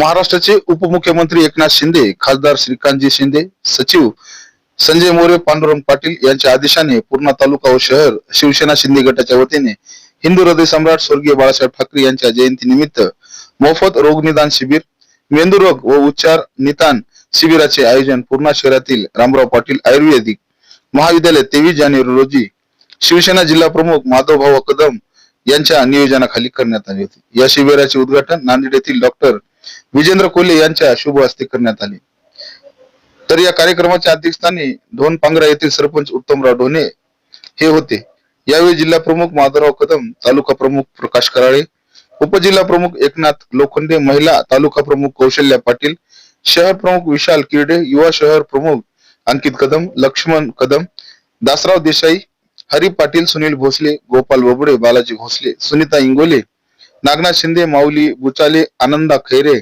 महाराष्ट्राचे उपमुख्यमंत्री एकनाथ शिंदे खासदार श्रीकांतजी शिंदे सचिव संजय मोरे पांडुरंग पाटील यांच्या आदेशाने पूर्णा तालुका व शहर शिवसेना शिंदे गटाच्या वतीने हिंदू हृदय सम्राट स्वर्गीय बाळासाहेब ठाकरे यांच्या जयंती निमित्त मोफत रोगनिदान शिबिर मेंदुरोग व उच्चार निदान शिबिराचे आयोजन पूर्णा शहरातील रामराव पाटील आयुर्वेदिक महाविद्यालय तेवीस जानेवारी रोजी शिवसेना जिल्हा प्रमुख माधवभाऊ कदम यांच्या नियोजनाखाली करण्यात आले होते. या शिबिराचे उद्घाटन नांदेड येथील डॉक्टर विजेंद्र कोल्हे यांच्या शुभ हस्ते करण्यात आले. तर या कार्यक्रमाच्या अध्यक्षस्थानी धोन पांगरा येथील सरपंच उत्तमराव ढोणे हे होते. यावेळी जिल्हा प्रमुख माधवराव कदम तालुका प्रमुख प्रकाश कराळे उपजिल्हा प्रमुख एकनाथ लोखंडे महिला तालुका प्रमुख कौशल्या पाटील शहर प्रमुख विशाल किर्डे युवा शहर प्रमुख अंकित कदम लक्ष्मण कदम दासराव देसाई हरी पाटील सुनील भोसले गोपाल बबडे बालाजी भोसले सुनीता इंगोले नागनाथ शिंदे माऊली बुचाले आनंदा खैरे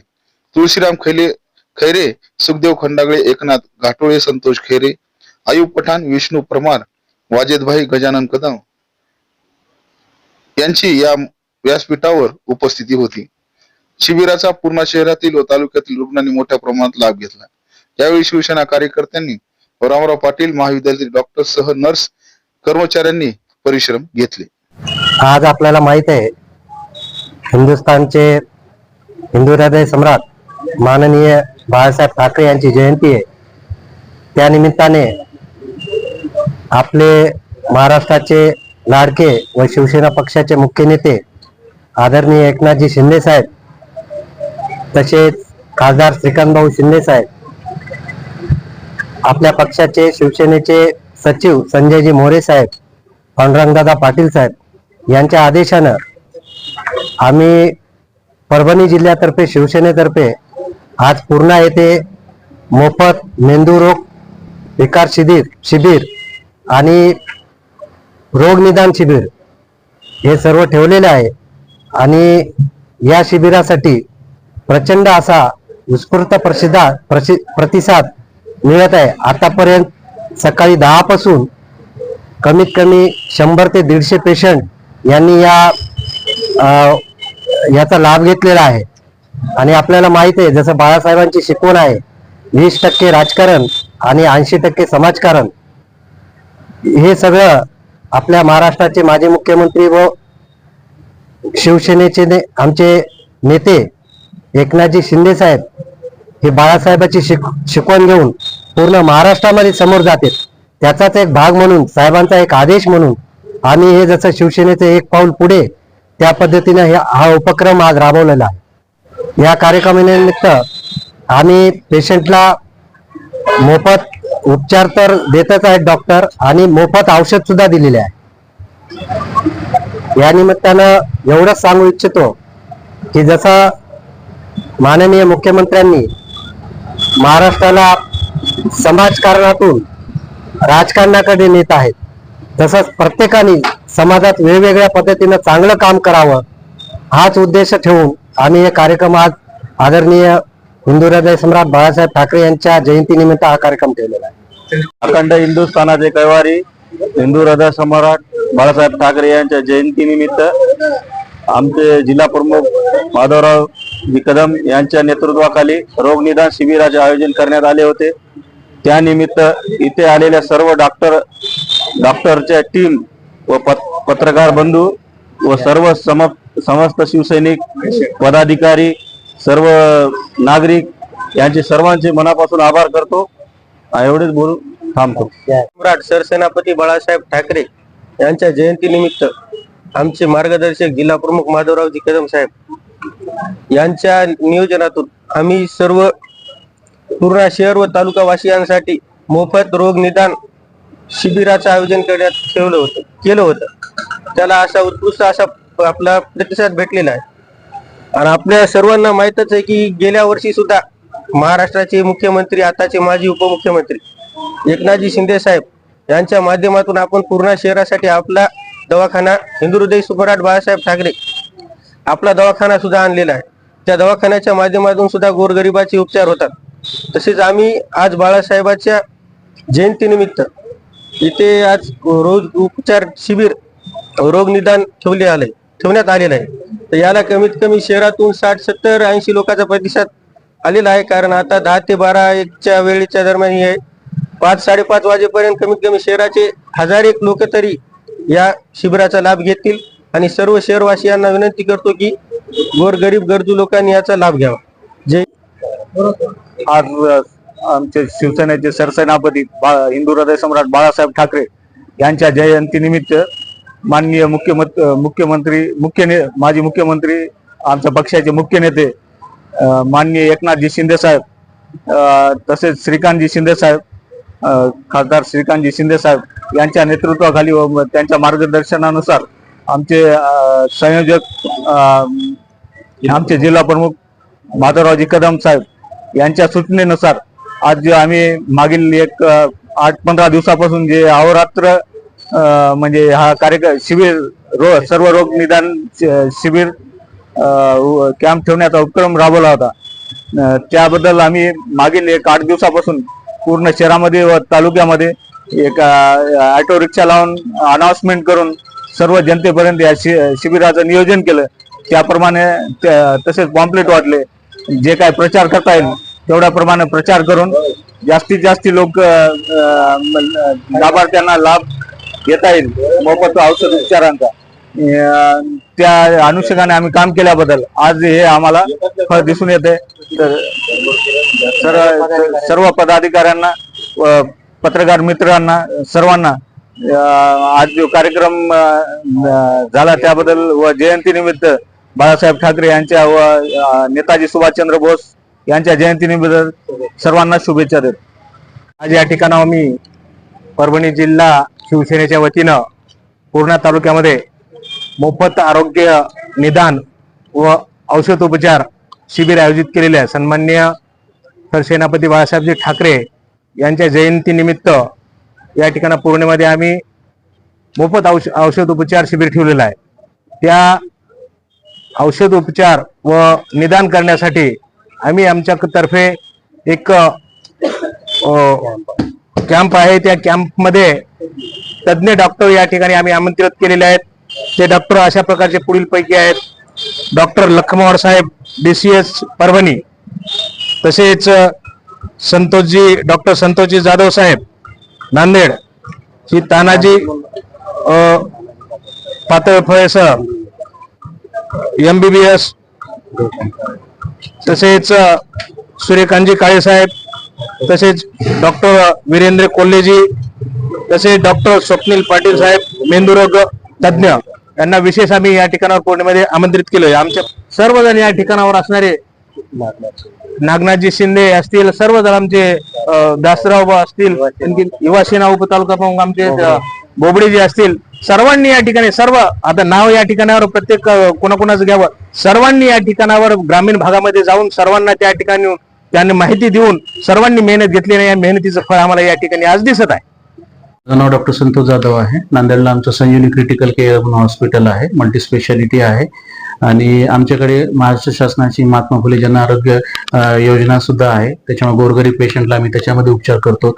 तुळशीराम खैले खैरे सुखदेव खंडागळे एकनाथ घाटोळे संतोष खैरे आयुब पठाण विष्णू प्रमार वाजेदभाई गजानन कदम यांची या व्यासपीठावर उपस्थिती होती. शिबिराचा पूर्ण शहरातील व तालुक्यातील रुग्णांनी मोठ्या प्रमाणात लाभ घेतला. यावेळी शिवसेना कार्यकर्त्यांनी रामराव पाटील महाविद्यालयातील डॉक्टर सह नर्स कर्मचाऱ्यांनी परिश्रम घेतले. आज आपल्याला माहीत आहे हिंदुस्थानचे हिंदू हृदय सम्राट माननीय बाळासाहेब ठाकरे यांची जयंती आहे. त्यानिमित्ताने आपले महाराष्ट्राचे लाडके व शिवसेना पक्षाचे मुख्य नेते आदरणीय एकनाथजी शिंदे साहेब तसेच खासदार श्रीकांतभाऊ शिंदे साहेब आपल्या पक्षाचे शिवसेनेचे सचिव संजयजी मोरे साहेब पांडुरंगदादा पाटील साहेब यांच्या आदेशानं आम्ही परभणी जिल्ह्यातर्फे शिवसेनेतर्फे आज पूर्णा येथे मोफत मेंदू रोग विकार शिबिर शिबिर आणि रोगनिदान शिबिर हे सर्व ठेवलेले आहे. आणि या शिबिरासाठी प्रचंड असा उत्स्फूर्त प्रसिद्धा प्रसि प्रतिसाद मिळत आहे. आतापर्यंत सकाळी दहापासून कमीत कमी शंभर ते दीडशे पेशंट यांनी या याचा लाभ घेतलेला आहे. आणि आपल्याला माहीत आहे जसं बाळासाहेबांची शिकवण आहे वीस टक्के राजकारण आणि ऐंशी टक्के समाजकारण. हे सगळं आपल्या महाराष्ट्राचे माजी मुख्यमंत्री व शिवसेनेचे ने आमचे नेते एकनाथजी शिंदे साहेब हे बाळासाहेबाची शिक शिकवण घेऊन पूर्ण महाराष्ट्रामध्ये समोर जाते त्याचाच एक भाग म्हणून साहेबांचा एक आदेश म्हणून आम्ही हे जसं शिवसेनेचे एक पाऊल पुढे त्या पद्धतीने हे- हा उपक्रम आज राबवलेला आहे. या कार्यक्रमानिमित्त आम्ही पेशंटला मोफत उपचार तर देतच आहेत डॉक्टर आणि मोफत औषध सुद्धा दिलेले आहे. या निमित्तानं एवढंच सांगू इच्छितो की जसं माननीय मुख्यमंत्र्यांनी महाराष्ट्राला समाजकारणातून राजकारणाकडे नेत आहेत तसंच प्रत्येकाने समाजात वेगवेगळ्या पद्धतीनं चांगलं काम करावं हाच उद्देश ठेवून आम्ही हे कार्यक्रम आज आदरणीय हिंदू हृदय सम्राट बाळासाहेब ठाकरे यांच्या जयंतीनिमित्त हा कार्यक्रम ठेवलेला आहे. अखंड हिंदुस्थानाचे कैवारी हिंदू हृदय सम्राट बाळासाहेब ठाकरे यांच्या जयंतीनिमित्त आमचे जिल्हा प्रमुख माधवराव जी कदम यांच्या नेतृत्वाखाली रोगनिदान शिबिराचे आयोजन करण्यात आले होते. त्यानिमित्त इथे आलेल्या सर्व डॉक्टर डॉक्टरच्या टीम व पत्रकार बंधू व सर्व सम समस्त शिवसैनिक पदाधिकारी सर्व नागरिक यांचे सर्वांचे मनापासून आभार करतो. एवढेच बोलून थांबतो. सम्राट सरसेनापती बाळासाहेब ठाकरे यांच्या जयंतीनिमित्त आमचे मार्गदर्शक जिल्हा प्रमुख माधवरावजी कदम साहेब यांच्या नियोजनातून आम्ही सर्व पूर्णा शहर व तालुका वासियांसाठी मोफत रोग निदान शिबिराचं आयोजन करण्यात ठेवलं होतं केलं होतं. त्याला असा उत्कृष्ट असा आपला प्रतिसाद भेटलेला आहे. आणि आपल्या सर्वांना माहीतच आहे की गेल्या वर्षी सुद्धा महाराष्ट्राचे मुख्यमंत्री आताचे माजी उपमुख्यमंत्री एकनाथजी शिंदे साहेब यांच्या माध्यमातून आपण पूर्णा शहरासाठी आपला दवाखाना हिंदू हृदय सुपराट बाळासाहेब ठाकरे आपला दवाखाना सुद्धा आणलेला आहे. त्या दवाखान्याच्या माध्यमातून सुद्धा गोरगरिबाचे उपचार होतात. तसेच आम्ही आज बाळासाहेबाच्या जयंतीनिमित्त इथे आज रोज उपचार शिबिर रोग निदान ठेवले आले ठेवण्यात आलेलं आहे. तर याला कमीत कमी शहरातून साठ सत्तर ऐंशी लोकांचा प्रतिसाद आलेला आहे. कारण आता दहा ते बारा एकच्या वेळेच्या दरम्यान हे पाच साडेपाच वाजेपर्यंत कमीत कमी शहराचे हजार एक लोक तरी या शिबिराचा लाभ घेतील. आणि सर्व शहरवासियांना विनंती करतो की गोरगरीब गरजू लोकांनी याचा लाभ घ्यावा. जय आज आमचे शिवसेनेचे सरसेनापती बा- हिंदू हृदय सम्राट बाळासाहेब ठाकरे यांच्या जयंतीनिमित्त माननीय मुख्यमंत मुख्यमंत्री मुख्य ने माजी मुख्यमंत्री आमच्या पक्षाचे मुख्य नेते माननीय एकनाथजी शिंदे साहेब तसेच श्रीकांतजी शिंदे साहेब खासदार श्रीकांतजी शिंदे साहेब यांच्या नेतृत्वाखाली व त्यांच्या मार्गदर्शनानुसार आमचे संयोजक आमचे जिल्हा प्रमुख माधवरावजी कदम साहेब यांच्या सूचनेनुसार आज जे आम्ही मागील एक आठ पंधरा दिवसापासून जे अहोरात्र म्हणजे हा कार्यक्रम शिबिर रो सर्व रोग निदान शि- शिबिर कॅम्प ठेवण्याचा उपक्रम राबवला होता. त्याबद्दल आम्ही मागील एक आठ दिवसापासून पूर्ण शहरामध्ये व तालुक्यामध्ये एक ऑटो रिक्षा लावून अनाउन्समेंट करून सर्व जनतेपर्यंत या शि- शिबिराचं नियोजन केलं. त्याप्रमाणे तसेच पॉम्पलेट वाटले. जे काय प्रचार करता येईल तेवढ्या प्रमाणे प्रचार करून जास्तीत जास्त लोक लाभार्थ्यांना लाभ घेता येईल. मोफत औषध उपचारांचा. त्या अनुषंगाने आम्ही काम केल्याबद्दल आज हे आम्हाला फळ दिसून येते. तर सर्व सर्व पदाधिकाऱ्यांना पत्रकार मित्रांना सर्वांना आज जो कार्यक्रम झाला त्याबद्दल व जयंतीनिमित्त बाळासाहेब ठाकरे यांच्या व नेताजी सुभाषचंद्र बोस यांच्या जयंतीनिमित्त सर्वांना शुभेच्छा देत. आज या ठिकाणावर मी परभणी जिल्हा शिवसेनेच्या वतीनं पूर्णा तालुक्यामध्ये मोफत आरोग्य निदान व औषध उपचार शिबिर आयोजित केलेले आहे सन्मान्य सरसेनापती बाळासाहेबजी ठाकरे यांच्या जयंतीनिमित्त या ठिकाणा पूर्णेमध्ये आम्ही मोफत औष औषध उपचार शिबिर ठेवलेलं आहे. त्या औषध उपचार व निदान करण्यासाठी आम्ही आमच्या तर्फे एक कॅम्प आहे. त्या कॅम्पमध्ये तज्ज्ञ डॉक्टर या ठिकाणी आम्ही आमंत्रित केलेले आहेत. ते डॉक्टर अशा प्रकारचे पुढील पैकी आहेत. डॉक्टर लखमवार साहेब डीसीएस परभणी तसेच संतोषजी डॉक्टर संतोषजी जाधव साहेब नांदेड श्री तानाजी पातळ Patalphale sir M B B S तसेच सूर्यकांतजी काळे साहेब तसेच डॉक्टर वीरेंद्र कोल्हेजी तसे डॉक्टर स्वप्नील पाटील साहेब मेंदुरोग तज्ज्ञ यांना विशेष आम्ही या ठिकाणावर पौर्णिमेमध्ये आमंत्रित केलोय. आमच्या सर्वजण या ठिकाणावर असणारे नागनाथजी शिंदे असतील सर्वजण आमचे दासराव असतील युवा सेना उपतालुका प्रमुख आमचे बोबडेजी असतील सर्वांनी या ठिकाणी सर्व आता नाव या ठिकाणावर प्रत्येक कोणाकोणाचं घ्यावं सर्वांनी या ठिकाणावर ग्रामीण भागामध्ये जाऊन सर्वांना त्या ठिकाणी त्यांनी माहिती देऊन सर्वांनी मेहनत घेतली नाही या मेहनतीचं फळ आम्हाला या ठिकाणी आज दिसत आहे. माझं नाव डॉक्टर संतोष जाधव आहे. नांदेडला आमचं संजीवनी क्रिटिकल केअर म्हणून हॉस्पिटल आहे. मल्टी स्पेशालिटी आहे. आणि आमच्याकडे महाराष्ट्र शासनाची महात्मा फुले जन आरोग्य योजना सुद्धा आहे. त्याच्यामुळे गोरगरीब पेशंटला आम्ही त्याच्यामध्ये उपचार करतो.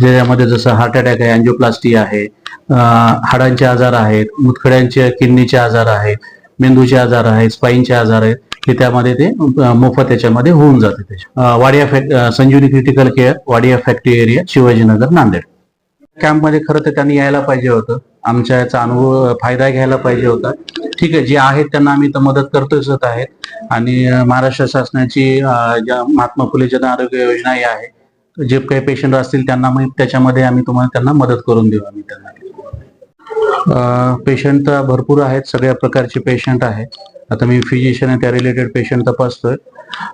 ज्यामध्ये जसं हार्ट अटॅक आहे अँजिओप्लास्टी आहे हाडांचे आजार आहेत मुतखड्यांचे किडनीचे आजार आहेत मेंदूचे आजार आहेत स्पाईनचे आजार आहेत. हे त्यामध्ये ते मोफत त्याच्यामध्ये होऊन जाते. त्याच्या Wadia fact Sanjeevani critical care Wadia factory area Shivajinagar Nanded. कॅम्पमध्ये खरं तर त्यांनी यायला पाहिजे होतं. आमच्या याचा अनुभव फायदा घ्यायला पाहिजे होता. ठीक आहे जे आहेत त्यांना आम्ही तर मदत करतोच आहेत. आणि महाराष्ट्र शासनाची ज्या महात्मा फुले जन आरोग्य योजना ही आहे जे काही पेशंट असतील त्यांना मग त्याच्यामध्ये आम्ही तुम्हाला त्यांना मदत करून देऊ आम्ही त्यांना. पेशंट तर भरपूर आहेत सगळ्या प्रकारचे पेशंट आहेत. आता मी फिजिशियन आहे त्या रिलेटेड पेशंट तपासतोय.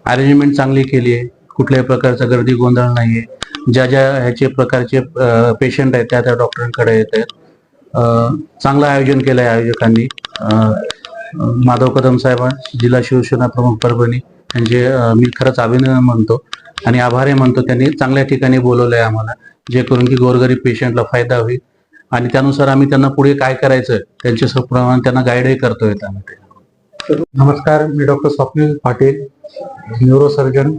अरेंजमेंट चांगली केली आहे. कुठल्याही प्रकारचा गर्दी गोंधळ नाहीये. ज्या ज्या ह्याचे प्रकारचे पेशंट आहेत त्या त्या डॉक्टरांकडे येत आहेत. चांगलं आयोजन केलंय आयोजकांनी. माधव कदम साहेब जिल्हा शिवसेना प्रमुख परभणी. यांचे मी खरंच अभिनंदन म्हणतो आणि आभारी म्हणतो त्यांनी चांगल्या ठिकाणी बोलवलंय आम्हाला जे करून की गोरगरीब पेशंटला फायदा होईल. आणि त्यानुसार आम्ही त्यांना पुढे काय करायचं त्यांच्या प्रमाणे त्यांना गाईडही करतोय त्यामध्ये. नमस्कार मी डॉक्टर स्वप्नील पाटील न्यूरोसर्जन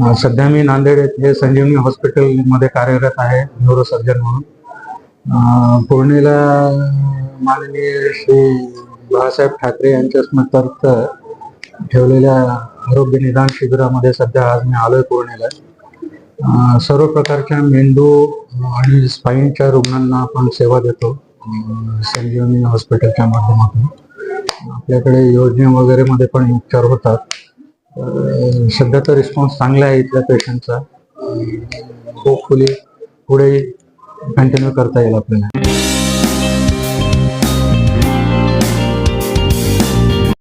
सध्या मी नांदेड येथे संजीवनी हॉस्पिटलमध्ये कार्यरत आहे न्यूरोसर्जन म्हणून. अं, पूर्णेला माननीय श्री बाळासाहेब ठाकरे यांच्या स्मृतार्थ ठेवलेल्या आरोग्य निदान शिबिरामध्ये सध्या आज मी आलोय पूर्णेला. सर्व प्रकारच्या मेंदू आणि स्पाईनच्या रुग्णांना आपण सेवा देतो संजीवनी हॉस्पिटलच्या माध्यमातून. आपल्याकडे योजने वगैरे मध्ये पण उपचार होतात. सध्या तर रिस्पॉन्स चांगला आहे इथल्या पेशंटचा होपफुली पुढे कंटिन्यू करता येईल आपल्याला.